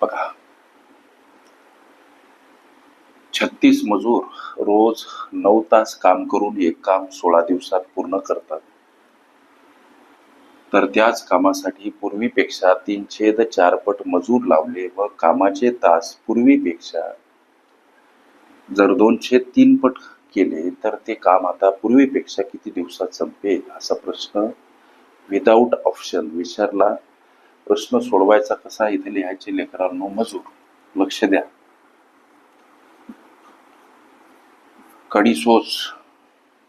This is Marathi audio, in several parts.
बघा. छत्तीस मजूर रोज नऊ तास काम करून एक काम सोळा दिवसात पूर्ण करतात. तर त्याच कामासाठी पूर्वीपेक्षा तीन छेद चार पट मजूर लावले व कामाचे तास पूर्वीपेक्षा जर दोन छेद तीन पट केले तर ते काम आता पूर्वीपेक्षा किती दिवसात संपेल? असा प्रश्न विदाऊट ऑप्शन विचारला प्रश्न सोडवायचा कसा इथे लिहायचे लेकरांनो? मजूर लक्ष द्या. कड़ी सोच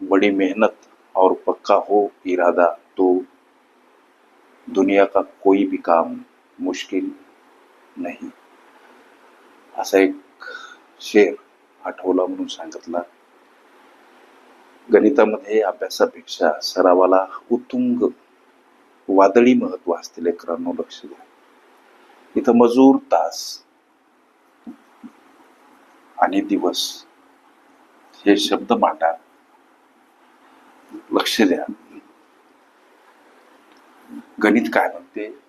बड़ी मेहनत और पक्का हो इरादा तो. दुनिया का कोई भी काम मुश्किल नाही. असा एक शेर आठवला म्हणून सांगितला. गणितामध्ये अभ्यासापेक्षा सरावाला उत्तुंग वादळी महत्त्व असते लेकरांनो लक्ष द्या. इथं मजूर तास आणि दिवस हे शब्द मांडा. लक्ष द्या. गणित काय म्हणते?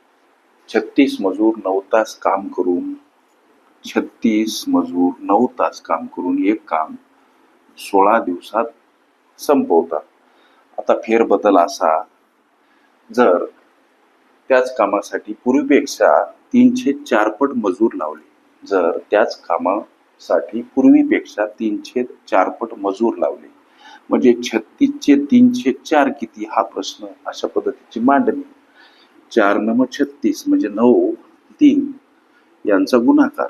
छत्तीस मजूर नऊ तास काम करून छत्तीस मजूर नऊ तास काम करून एक काम सोळा दिवसात संपवतात. आता फेरबदल असा जर त्याच कामासाठी पूर्वीपेक्षा तीनशे चार पट मजूर लावले जर त्याच कामासाठी पूर्वीपेक्षा तीनशे चार पट मजूर लावले म्हणजे छत्तीसचे तीनशे चार किती हा प्रश्न अशा पद्धतीची मांडणी. चार नम छत्तीस म्हणजे नऊ तीन यांचा गुणाकार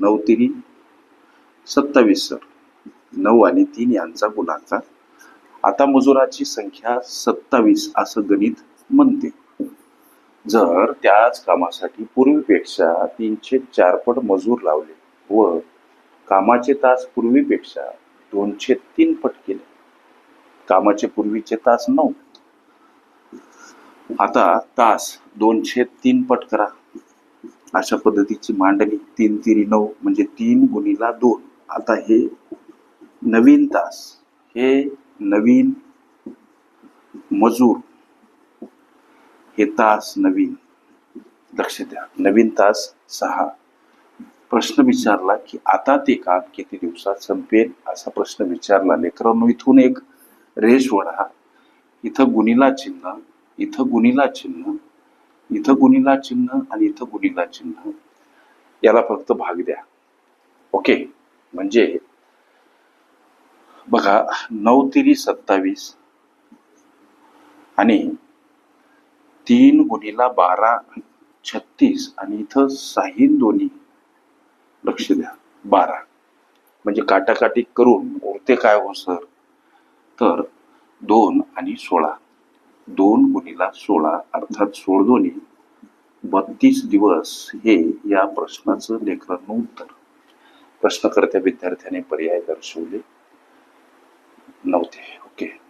नऊ तिरी सत्तावीस सर. नऊ आणि तीन यांचा गुणाकार. आता मजुराची संख्या सत्तावीस असं गणित म्हणते. जर त्याच कामासाठी पूर्वीपेक्षा तीनशे चार पट मजूर लावले व कामाचे तास पूर्वीपेक्षा दोनशे तीन पट केले. कामाचे पूर्वीचे तास नऊ. आता तास दोनशे तीन पट करा. अशा पद्धतीची मांडणी तीन तिरी नऊ म्हणजे तीन गुणीला दोन. आता हे नवीन तास हे नवीन मजूर हे तास नवीन. लक्ष द्या. नवीन तास सहा. प्रश्न विचारला की आता ते काम किती दिवसात संपेल? असा प्रश्न विचारला. लेकरांनो इथून एक रेष वढा. इथं गुणीला चिन्ह इथं गुणीला चिन्ह इथं गुणीला चिन्ह आणि इथं गुणीला चिन्ह. याला फक्त भाग द्या. ओके? म्हणजे बघा नऊ तिरी सत्तावीस आणि तीन गुणीला बारा छत्तीस आणि इथं साहीन दोन्ही. लक्ष द्या. बारा. म्हणजे काटाकाटी करून उरते काय हो सर? तर दोन आणि सोळा. दोन गुणीला सोळा अर्थात सोळ दोन्ही. बत्तीस दिवस हे या प्रश्नाचं लेखन उत्तर. प्रश्नकर्त्या विद्यार्थ्याने पर्याय दर्शवले नव्हते. ओके.